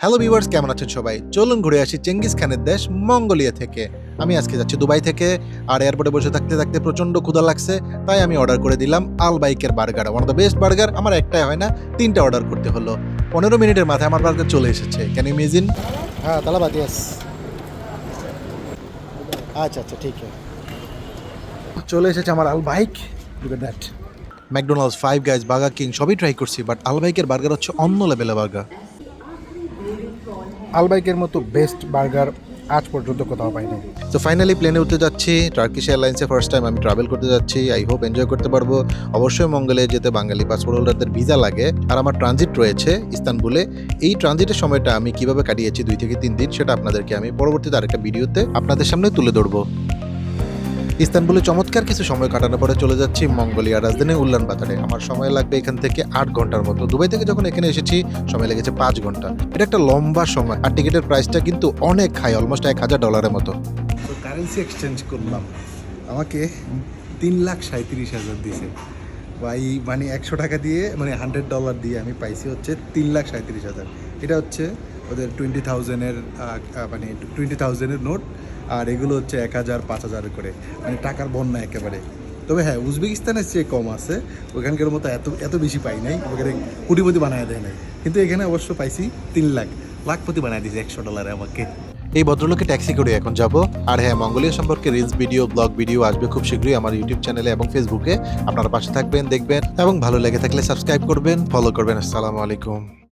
Hello viewers কেমন আছেন সবাই? চলুন ঘুরে আসি চেঙ্গিস খানের দেশ মঙ্গোলিয়া থেকে। আমি আজকে যাচ্ছি দুবাই থেকে আর এয়ারপোর্টে বসে থাকতে থাকতে প্রচণ্ড ক্ষুধা লাগছে তাই আমি অর্ডার করে দিলাম আল বাইকের burger one of the best burger আমার একটাই হয় না তিনটা অর্ডার করতে হলো। পনেরো মিনিটের মাথায় আমার বার্গার চলে এসেছে। ক্যান ইমেজিন হ্যাঁ তালাবাদ ইয়েস আচ্ছা আচ্ছা ঠিক আছে। চলে এসেছে আমার Al Baik look at that McDonald's Five Guys Burger King সবই ট্রাই করছি বাট আল বাইকের বার্গার হচ্ছে অন্য লেভেলের বার্গার আলবাইকের মতো বেস্ট বার্গার আজ পর্যন্ত কোথাও পাইনি। তো ফাইনালি প্লেনে উঠতে যাচ্ছি টার্কিশ এয়ারলাইন্সে ফার্স্ট টাইম আমি ট্রাভেল করতে যাচ্ছি আই হোপ এনজয় করতে পারব। অবশ্যই মঙ্গলে যেতে বাঙালি পাসপোর্ট হোল্ডারদের ভিসা লাগে। আর আমার ট্রানজিট রয়েছে ইস্তানবুলে। এই ট্রানজিটের সময়টা আমি কীভাবে কাটিয়েছি দুই থেকে তিন দিন, সেটা আপনাদেরকে আমি পরবর্তীতে আরেকটা ভিডিওতে আপনাদের সামনে তুলে ধরবো। ইস্তানবুলে চমৎকার কিছু সময় কাটানোর পরে চলে যাচ্ছি মঙ্গোলিয়া রাজধানী উল্লান বাজারে আমার সময় লাগবে এখান থেকে আট ঘণ্টার মতো। দুবাই থেকে যখন এখানে এসেছি, সময় লেগেছে পাঁচ ঘণ্টা। এটা একটা লম্বা সময়। আর টিকিটের প্রাইসটা কিন্তু অনেক হাই অলমোস্ট এক হাজার ডলারের মতো। তো কারেন্সি এক্সচেঞ্জ করলাম। আমাকে তিন লাখ সাঁত্রিশ হাজার দিয়েছে বা এই মানে একশো টাকা দিয়ে মানে হান্ড্রেড ডলার দিয়ে আমি পাইছি হচ্ছে তিন লাখ সাঁত্রিশ হাজার। এটা হচ্ছে ওদের টোয়েন্টি থাউজেন্ডের মানে টোয়েন্টি থাউজেন্ডের নোট আর এগুলো হচ্ছে এক হাজার, পাঁচ হাজার করে। মানে টাকার বন্যা একেবারে। তবে হ্যাঁ উজবেকিস্তানের চেয়ে কম আছে। ওখানকার মতো এত এত বেশি পাই নাই। ওখানে কোটিপতি বানায় দেয় নাই। কিন্তু এখানে অবশ্য পাইছি তিন লাখ। লাখপতি বানায় দিয়েছে একশো ডলারে আমাকে। এই ভদ্রলোকে ট্যাক্সি করে এখন যাব। আর হ্যাঁ মঙ্গোলিয়া সম্পর্কে রিলস ভিডিও ব্লগ ভিডিও আসবে খুব শীঘ্রই আমার ইউটিউব চ্যানেলে এবং ফেসবুকে আপনারা পাশে থাকবেন, দেখবেন এবং ভালো লেগে থাকলে সাবস্ক্রাইব করবেন ফলো করবেন। আসসালামু আলাইকুম।